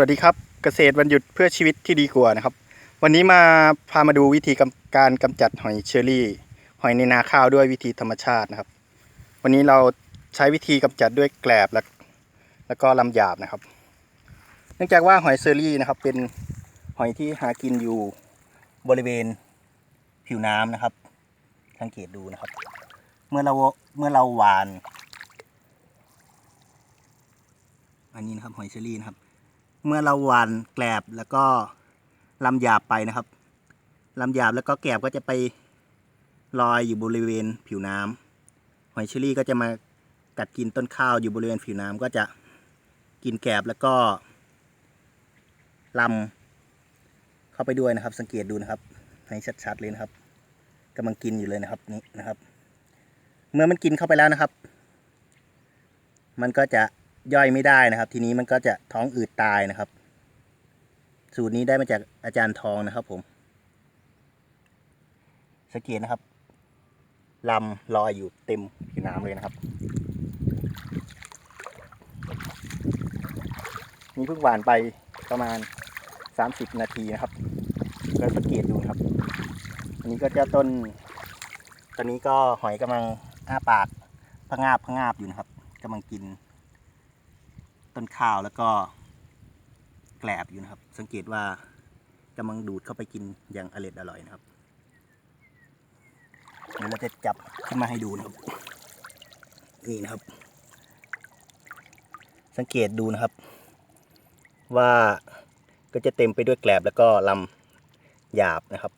วัสดีครับเกษตรวันหยุดเพื่อชีวิตที่ดีกว่านะครับ วันนี้มาพามาดูวิธีกการกำจัดหอยเชอรี่ หอยในนาข้าวด้วยวิธีธรรมชาตินะครับ วันนี้เราใช้วิธีกำจัดด้วยแกลบและแล้วก็ลำหยาบนะครับ เนื่องจากว่าหอยเชอรี่นะครับ เป็นหอยที่หากินอยู่บริเวณผิวน้ำนะครับ สังเกตดูนะครับ เมื่อเราเมื่อเราหวาน อันนี้นะครับหอยเชอรี่นะครับ เมื่อเราหวานแกลบแล้วก็ลำหยาบไปนะครับลำหยาบแล้วก็แกลบก็จะไปลอยอยู่บริเวณผิวน้ำหอยเชอรี่ก็จะมากัดกินต้นข้าวอยู่บริเวณผิวน้ำก็จะกินแกลบแล้วก็ลำเข้าไปด้วยนะครับ สังเกตดูนะครับ ให้ชัดๆเลยนะครับกำลังกินอยู่เลยนะครับนี่นะครับ เมื่อมันกินเข้าไปแล้วนะครับ มันก็จะ ย่อยไม่ได้นะครับ ทีนี้มันก็จะท้องอืดตายนะครับ สูตรนี้ได้มาจากอาจารย์ทองนะครับ ผมสังเกตนะครับลำลอยอยู่เต็มผิวน้ำเลยนะครับนี่เพิ่งหวานไปประมาณ 30 นาทีนะครับแล้วสังเกตดูครับอันนี้ก็จะต้น ตอนนี้ก็หอยกำลังอ้าปากพะงาบพะงาบอยู่นะครับกำลังกิน ต้นข้าวแล้วก็แกลบอยู่นะครับ สังเกตว่ากำลังดูดเข้าไปกินอย่างอร่อยอร่อยนะครับเดี๋ยวเราจะจับขึ้นมาให้ดูนะครับนี่นะครับ สังเกตดูนะครับ ว่าก็จะเต็มไปด้วยแกลบแล้วก็ลำหยาบนะครับ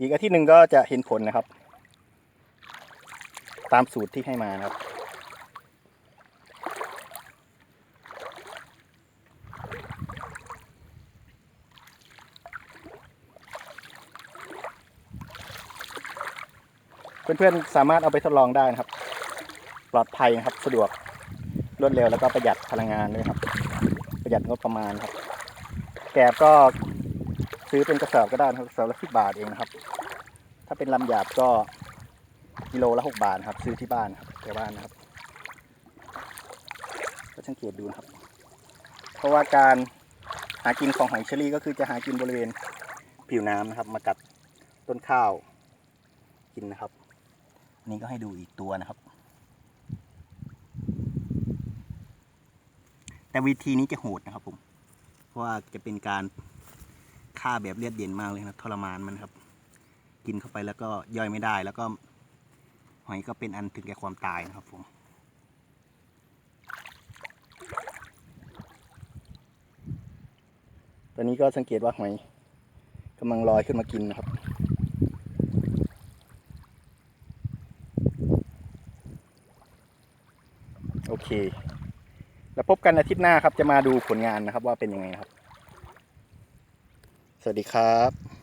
อีกอาทิตย์หนึ่งก็จะเห็นผลนะครับ ตามสูตรที่ให้มานะครับ เพื่อนๆ สามารถเอาไปทดลองได้นะครับ ปลอดภัยนะครับ สะดวก รวดเร็วแล้วก็ประหยัดพลังงานด้วยครับ ประหยัดงบประมาณครับ แกบก็ซื้อเป็นกระสอบก็ได้นะครับกระสอบละสิบบาทเองนะครับ ถ้าเป็นลำหยาบก็ กิโลละหกบาทครับ ซื้อที่บ้านครับแถวบ้านนะครับ ก็สังเกตดูนะครับ เพราะว่าการหากินของหอยเชอรี่ก็คือจะหากินบริเวณผิวน้ำนะครับ มากัดต้นข้าวกินนะครับนนี้ก็ให้ดูอีกตัวนะครับ แต่วิธีนี้จะโหดนะครับผม เพราะว่าจะเป็นการฆ่าแบบเลือดเย็นมากเลยนะทรมานมันครับ กินเข้าไปแล้วก็ย่อยไม่ได้แล้วก็ หอยก็เป็นอันถึงแก่ความตายนะครับผมตอนนี้ก็สังเกตว่าหอยกำลังลอยขึ้นมากินนะครับโอเค แล้วพบกันอาทิตย์หน้าครับ จะมาดูผลงานนะครับว่าเป็นยังไงนะครับ สวัสดีครับ